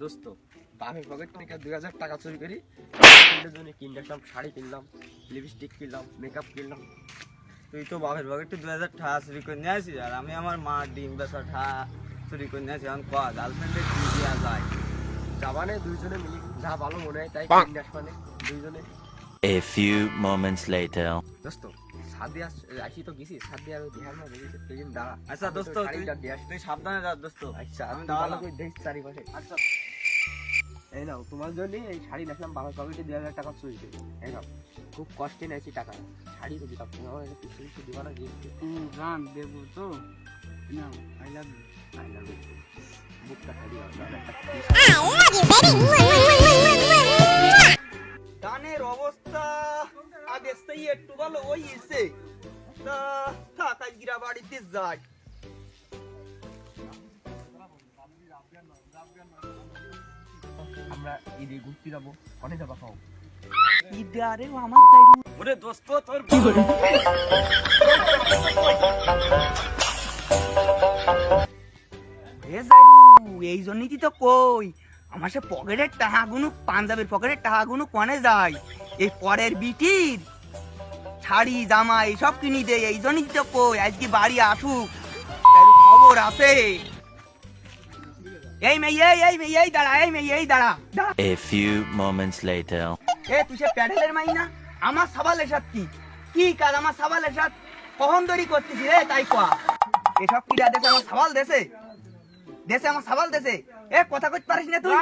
দোস্ত বাপের পকেট থেকে দুই হাজার টাকা চুরি করি। জন্য কিনতে আসলাম শাড়ি কিনলাম লিপস্টিক কিনলাম মেকআপ কিনলাম। তুই তো বাপের পকেটে দুই হাজার টাকা চুরি করে নিয়ে আসিস আর আমি আমার মা ডিম বেচা টাকা চুরি করে নিয়ে আসি। এখন ক গার্লফ্রেন্ডে কি দেওয়া যায়? যাবানে দুইজনে মিলি যা ভালো মনে হয় তাই কিনতে আসবানে দুইজনে। A few moments later. দোস্ত সাদি আসি তো গেছি সাদি আর বিহার না দেখেছি তুই দাঁড়া। আচ্ছা দোস্ত তুই সাবধানে যা দোস্ত। আচ্ছা আমি দেখছি চারিপাশে। আচ্ছা। এই নাও তোমার জন্য এই শাড়ি দেখলাম বাবার পকেটে দুই হাজার টাকা চুরি এই নাও খুব কষ্টে নিয়েছি টাকা। শাড়ি তো দিতাম তুমি আমার কিছু কিছু দিবা না গান দেবো তো। না I love you I love you বুকটা শাড়ি গানের অবস্থা আগে সেই একটু ভালো ওই এসে তা থাক গিরা বাড়িতে যাই। আমরা ঈদে ঘুরতে যাব। খাও ইদারে আমার ওরে দোস্ত তোর এ জাইরু এই জন্যই তো কই আমার সে পকেটের টাকাগুলো পাঞ্জাবের পকেটের টাকাগুলো কনে যায়? এই পরের বিটির শাড়ি জামা এইসব কিনি দে এই জন্যই তো কই আজকে বাড়ি আসুক। খবর আছে। এই মেয়ে এই এই মেয়ে এই দাঁড়া এই মেয়ে এই দাঁড়া few moments later. এ তুই প্যাডেলের মাই না আমার সাবালের সাথে কি? কি কাজ আমার সাবালের সাথে কখন দড়ি করতেছি রে তাই কয়া? এসব কি দেশে আমার সাবাল দেশে? দেশে আমার সাবাল দেশে? এ কথা কইতে পারিস না তুই?